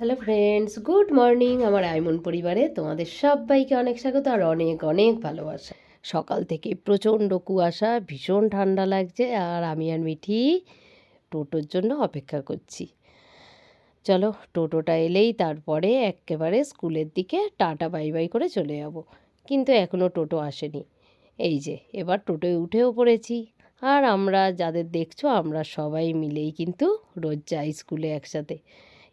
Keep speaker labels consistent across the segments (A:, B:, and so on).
A: Hello friends good morning আমার আইমন পরিবারে তোমাদের সবাইকে অনেক স্বাগত আর অনেক অনেক ভালোবাসা। সকাল থেকে প্রচণ্ড কুয়াশা, ভীষণ ঠান্ডা লাগছে আর আমি আর মিঠি টোটোর জন্য অপেক্ষা করছি। চলো, টোটোটা এলেই তারপরে একেবারে স্কুলের দিকে টাটা, বাই বাই করে চলে যাব। কিন্তু এখনও টোটো আসেনি। এই যে, এবার টোটোয় উঠেও পড়েছি। আর আমরা যাদের দেখছ, আমরা সবাই মিলেই কিন্তু রোজ যাই স্কুলে একসাথে।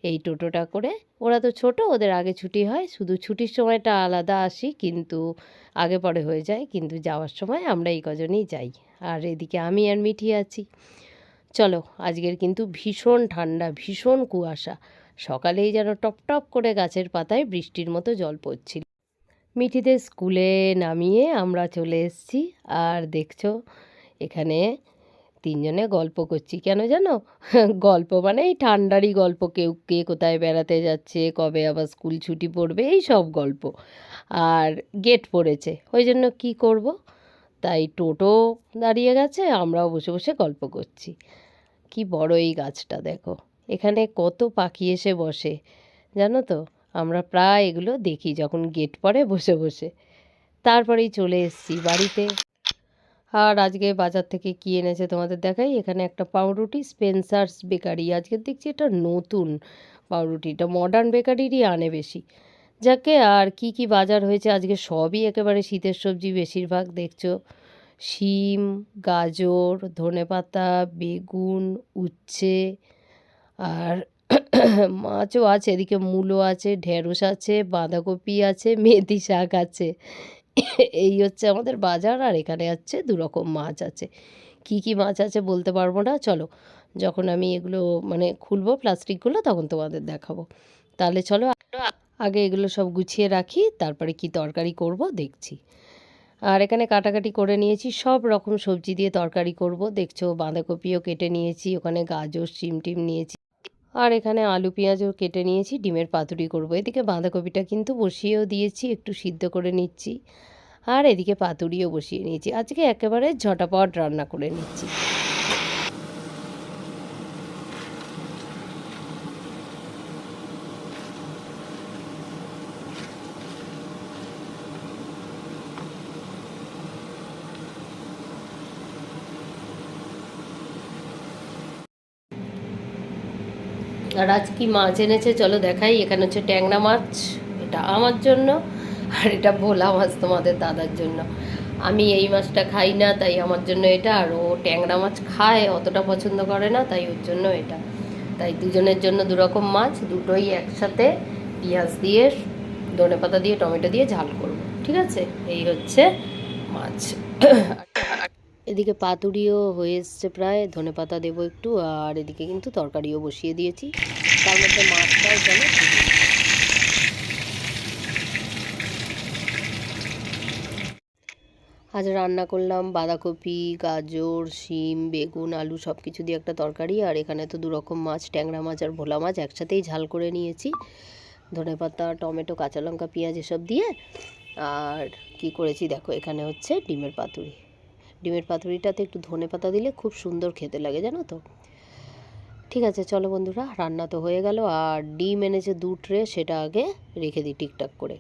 A: এই টোটোটা করে। ওরা তো ছোট, ওদের আগে ছুটি হয়। শুধু ছুটির সময়টা আলাদা আসি, কিন্তু আগে পরে হয়ে যায়। কিন্তু যাওয়ার সময় আমরা এই কজনই যাই। আর এদিকে আমি আর মিঠি আছি। চলো, আজকের কিন্তু ভীষণ ঠান্ডা, ভীষণ কুয়াশা। সকালেই যেন টপ টপ করে গাছের পাতায় বৃষ্টির মতো জল পড়ছিল। মিঠিদের স্কুলে নামিয়ে আমরা চলে এসেছি। আর দেখছ, এখানে তিনজনে গল্প করছি। কেন জানো? গল্প মানে এই ঠান্ডারই গল্প। কেউ কে কোথায় বেড়াতে যাচ্ছে, কবে আবার স্কুল ছুটি পড়বে, এই সব গল্প। আর গেট পড়েছে। ওই জন্য কী করব? তাই টোটো দাঁড়িয়ে গেছে, আমরাও বসে বসে গল্প করছি। কি বড় এই গাছটা, দেখো। এখানে কত পাখি এসে বসে। জানো তো, আমরা প্রায় এগুলো দেখি যখন গেট পড়ে বসে বসে। তারপরেই চলে এসেছি বাড়িতে। আর আজকে বাজার থেকে কী এনেছে তোমাদের দেখাই? এখানে একটা পাউরুটি, স্পেন্সার্স বেকারি। আজকে দেখছি এটা নতুন পাউরুটিটা মডার্ন বেকারিরই আনে বেশি। যাকে আর কি কি বাজার হয়েছে আজকে সবই একেবারে শীতের সবজি বেশিরভাগ, দেখছ? শিম, গাজর, ধনেপাতা, বেগুন, উচ্ছে আর মাছও আছে, এদিকে মূলো আছে, ঢেঁড়স আছে, বাঁধাকপি আছে, মেথি শাক আছে। এই হচ্ছে আমাদের বাজার, আর এখানে আছে দু রকম মাছ আছে। কি কি মাছ আছে বলতে পারব না। চলো, যখন আমি এগুলো মানে খুলবো প্লাস্টিকগুলো, তখন তোমাদের দেখাবো। তাহলে চলো, আগে এগুলো সব গুছিয়ে রাখি, তারপরে কি তরকারি করব দেখছি। আর এখানে কাটাকাটি করে নিয়েছি, সব রকম সবজি দিয়ে তরকারি করব। দেখছ, বাঁধাকপিও কেটে নিয়েছি, ওখানে গাজর শিম টিম নিয়েছি। আর এখানে আলু, পেঁয়াজও কেটে নিয়েছি, ডিমের পাতুরি করব। এদিকে বাঁধাকপিটা কিন্তু বসিয়েও দিয়েছি, একটু সিদ্ধ করে নিচ্ছি। আর এদিকে পাতুরিও বসিয়ে নিয়েছি। আজকে একেবারে ঝটাপট রান্না করে নিচ্ছি। আর আজ কি মাছ এনেছে চলো দেখাই। এখানে হচ্ছে ট্যাংরা মাছ। এটা আমার জন্য আর এটা ভোলা মাছ তোমাদের দাদার জন্য। আমি এই মাছটা খাই না, তাই আমার জন্য এটা। আর ও ট্যাংরা মাছ খায়, অতটা পছন্দ করে না, তাই ওর জন্য এটা। তাই দুজনের জন্য দুরকম মাছ। দুটোই একসাথে পেঁয়াজ দিয়ে ধনে পাতা দিয়ে, টমেটো দিয়ে ঝাল করব। ঠিক আছে? এই হচ্ছে মাছ। এদিকে পাতুরিও হয়ে এসছে প্রায়, ধনে পাতা দেবো একটু, আর এদিকে কিন্তু তরকারিও বসিয়ে দিয়েছি। তার মধ্যে মাছটাও যেন আজ রান্না করলাম বাঁধাকপি, গাজর, শিম, বেগুন, আলু সব কিছু দিয়ে একটা তরকারি, আর এখানে তো দু রকম মাছ, ট্যাংরা মাছ আর ভোলা মাছ একসাথেই ঝাল করে নিয়েছি। ধনেপাতা টমেটো, কাঁচা লঙ্কা, পেঁয়াজ এসব দিয়ে, আর কি করেছি দেখো, এখানে হচ্ছে ডিমের পাতুরি। ডিমের পাতুরিটাতে একটু ধনে পাতা দিলে খুব সুন্দর খেতে লাগে, জানো তো? ঠিক আছে, চলো বন্ধুরা, রান্না তো হয়ে গেল, আর ডিম এনেছে দু ট্রে, সেটা আগে রেখে দিই ঠিকঠাক করে।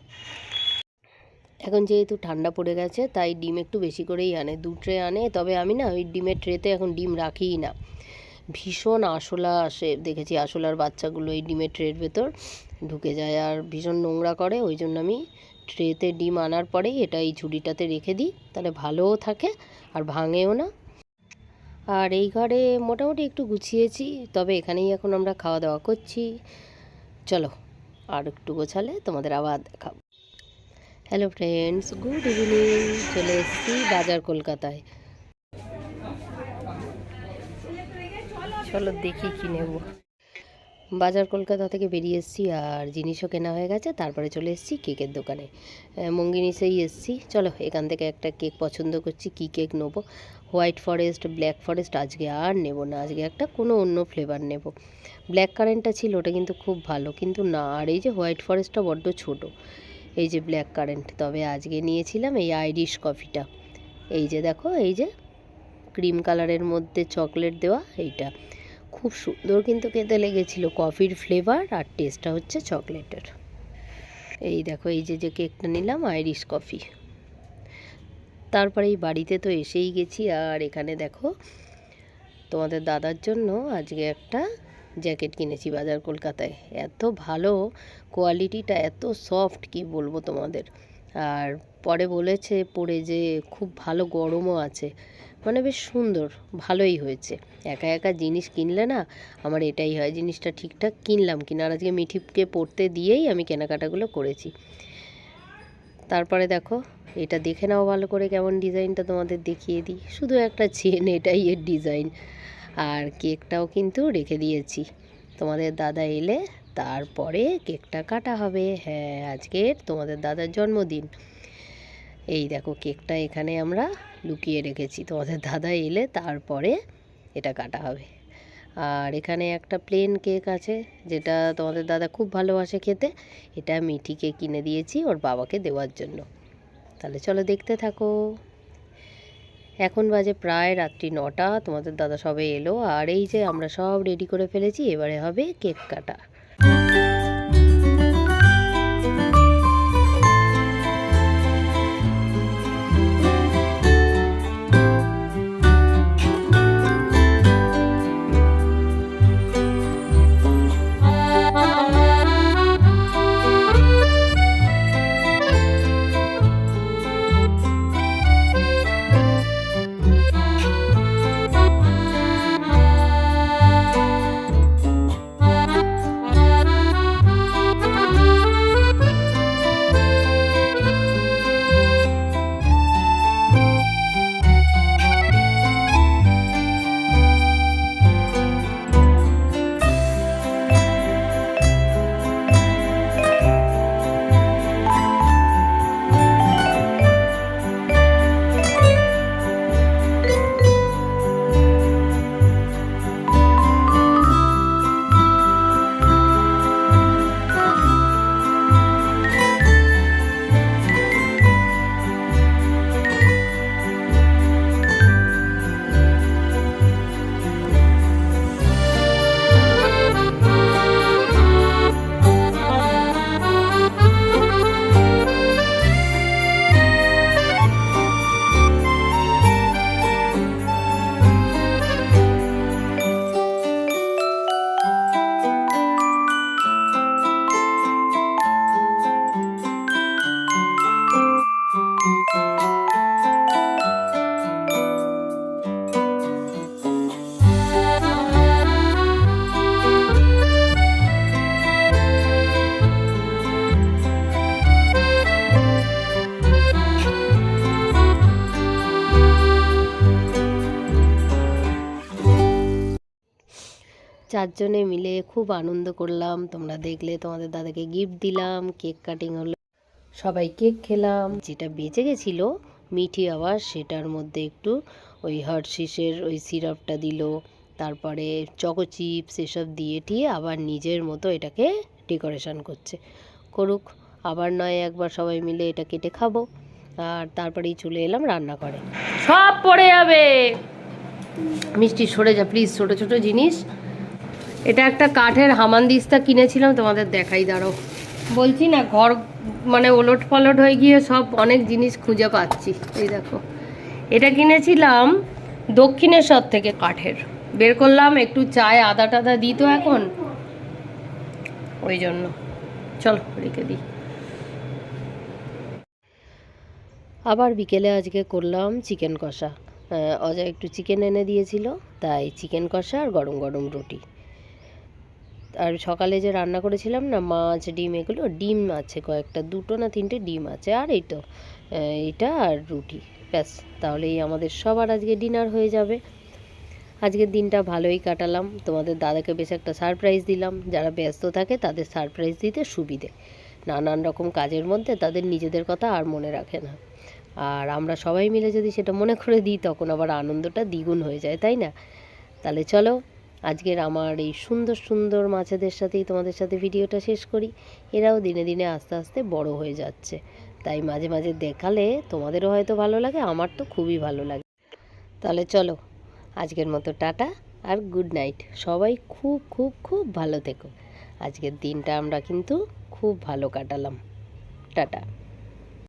A: এখন যেহেতু ঠান্ডা পড়ে গেছে, তাই ডিম একটু বেশি করেই আনে, দু ট্রে আনে, তবে আমি না ওই ডিমের ট্রেতে এখন ডিম রাখিই না। ভীষণ আশলা আসে, দেখেছি আশলার বাচ্চাগুলো এই ডিমের ট্রের ভেতর ঢুকে যায়, আর ভীষণ নোংরা করে, ওই জন্য আমি ট্রেতে ডিম আনার পরেই এটা এই ঝুড়িটাতে রেখে দিই, তাহলে ভালোও থাকে আর ভাঙেও না। আর এই ঘরে মোটামুটি একটু গুছিয়েছি, তবে এখানেই এখন আমরা খাওয়া দাওয়া করছি। চলো, আর একটু গোছালে তোমাদের আবার দেখাবো। হ্যালো ফ্রেন্ডস গুড ইভিনিং চলে এসেছি বাজার কলকাতায়। চলো দেখি কি নেব। বাজার কলকাতা থেকে বেরিয়ে এসেছি আর জিনিসও কেনা হয়ে গেছে, তারপরে চলে এসেছি কেকের দোকানে। মঙ্গিনিসেই এসেছি। চলো, এখান থেকে একটা কেক পছন্দ করছি, কী কেক নেব? হোয়াইট ফরেস্ট, ব্ল্যাক ফরেস্ট, আজকে আর নেব না, আজকে একটা কোনো অন্য ফ্লেভার নেব। ব্ল্যাক কারেন্টটা ছিল, ওটা কিন্তু খুব ভালো, কিন্তু না, আর এই যে হোয়াইট ফরেস্টটা বড্ড ছোট, এই যে ব্ল্যাক কারেন্ট, তবে আজকে নিয়েছিলাম এই আইরিশ কফিটা। এই যে দেখো, এই যে ক্রিম কালারের মধ্যে চকলেট দেওয়া, এইটা। খুব সুন্দর কিন্তু খেতে লেগেছিল। কফির ফ্লেভার আর টেস্টটা হচ্ছে চকলেটের। এই দেখো, এই যে যে কেকটা নিলাম আইরিশ কফি তারপরে এই বাড়িতে তো এসেই গেছি, আর এখানে দেখো, তোমাদের দাদার জন্য আজকে একটা জ্যাকেট কিনেছি বাজার কলকাতায়। এত ভালো কোয়ালিটিটা এত সফট কি বলব তোমাদের? আর পরে বলেছে, পরে যে খুব ভালো গরমও আছে। মানে বেশ সুন্দর, ভালোই হয়েছে। একা একা জিনিস কিনলে না, আমার এটাই হয়, জিনিসটা ঠিকঠাক কিনলাম কিনা। আর আজকে মিঠিপকে পড়তে দিয়েই আমি কেনাকাটাগুলো করেছি। তারপরে দেখো, এটা দেখে নাও ভালো করে কেমন ডিজাইনটা তোমাদের দেখিয়ে দিই। শুধু একটা চেন, এটাই এর ডিজাইন। আর কেকটাও কিন্তু রেখে দিয়েছি। তোমাদের দাদা এলে তারপরে কেকটা কাটা হবে। হ্যাঁ আজকের তোমাদের দাদার জন্মদিন। এই দেখো, কেকটা এখানে আমরা লুকিয়ে রেখেছি। তোমাদের দাদা এলে তারপরে এটা কাটা হবে। আর এখানে একটা প্লেন কেক আছে, যেটা তোমাদের দাদা খুব ভালোবাসে খেতে। এটা মিঠিকে কিনে দিয়েছি ওর বাবাকে দেওয়ার জন্য। তাহলে চলো দেখতে থাকো। এখন বাজে প্রায় রাত্রি নটা, তোমাদের দাদা সবে এলো। আর এই যে আমরা সব রেডি করে ফেলেছি, এবারে হবে কেক কাটা। চারজনে মিলে খুব আনন্দ করলাম। তোমরা দেখলে তোমাদের দাদাকে গিফট দিলাম কেক কাটিং হলো। সবাই কেক খেলাম। যেটা বেঁচে গেছিল, মিঠি আবার সেটার মধ্যে একটু ওই হার্শিসের ওই সিরাপটা দিল। তারপরে চকো চিপস এসব দিয়ে টিয়ে আবার নিজের মতো এটাকে ডেকোরেশন করছে। করুক, আবার নয় একবার সবাই মিলে এটা কেটে খাব। আর তারপরেই চলে এলাম রান্না করে সব পড়ে যাবে। মিষ্টি সরে যা প্লিজ ছোটো ছোটো জিনিস। এটা একটা কাঠের হামানদিস্তা কিনেছিলাম, তোমাদের দেখাই দাঁড়ো বলছি না, ঘর মানে ওলট পালট হয়ে গিয়ে সব অনেক জিনিস খুঁজে পাচ্ছি। এই দেখো। এটা কিনেছিলাম দক্ষিণেশ্বর থেকে কাঠের। বের করলাম, একটু চায় আদা টাদা দিই তো এখন। ওই জন্য। চলো, রেখে দিই। আবার বিকেলে আজকে করলাম চিকেন কষা। অজয় একটু চিকেন এনে দিয়েছিল, তাই চিকেন কষা আর গরম গরম রুটি। আর সকালে যে রান্না করেছিলাম না, মাছ, ডিম, এগুলো, ডিম আছে কয়েকটা, দুটো না তিনটে ডিম আছে, আর এই তো এটা আর রুটি, ব্যাস, তাহলেই আমাদের সবার আজকে ডিনার হয়ে যাবে। আজকের দিনটা ভালোই কাটালাম, তোমাদের দাদাকে বেশ একটা সারপ্রাইজ দিলাম, যারা ব্যস্ত থাকে তাদের সারপ্রাইজ দিতে সুবিধে, নানান রকম কাজের মধ্যে তাদের নিজেদের কথা আর মনে রাখে না, আর আমরা সবাই মিলে যদি সেটা মনে করে দিই, তখন আবার আনন্দটা দ্বিগুণ হয়ে যায়, তাই না? তাহলে চলো আজকের আমার এই সুন্দর সুন্দর মাছেদের সাথেই তোমাদের সাথে ভিডিওটা শেষ করি। এরাও দিনে দিনে আস্তে আস্তে বড় হয়ে যাচ্ছে। তাই মাঝে মাঝে দেখালে তোমাদেরও হয়তো ভালো লাগে, আমার তো খুবই ভালো লাগে। তাহলে চলো, আজকের মতো টাটা আর গুড নাইট সবাই খুব খুব খুব ভালো থেকো। আজকের দিনটা আমরা কিন্তু খুব ভালো কাটালাম। টাটা।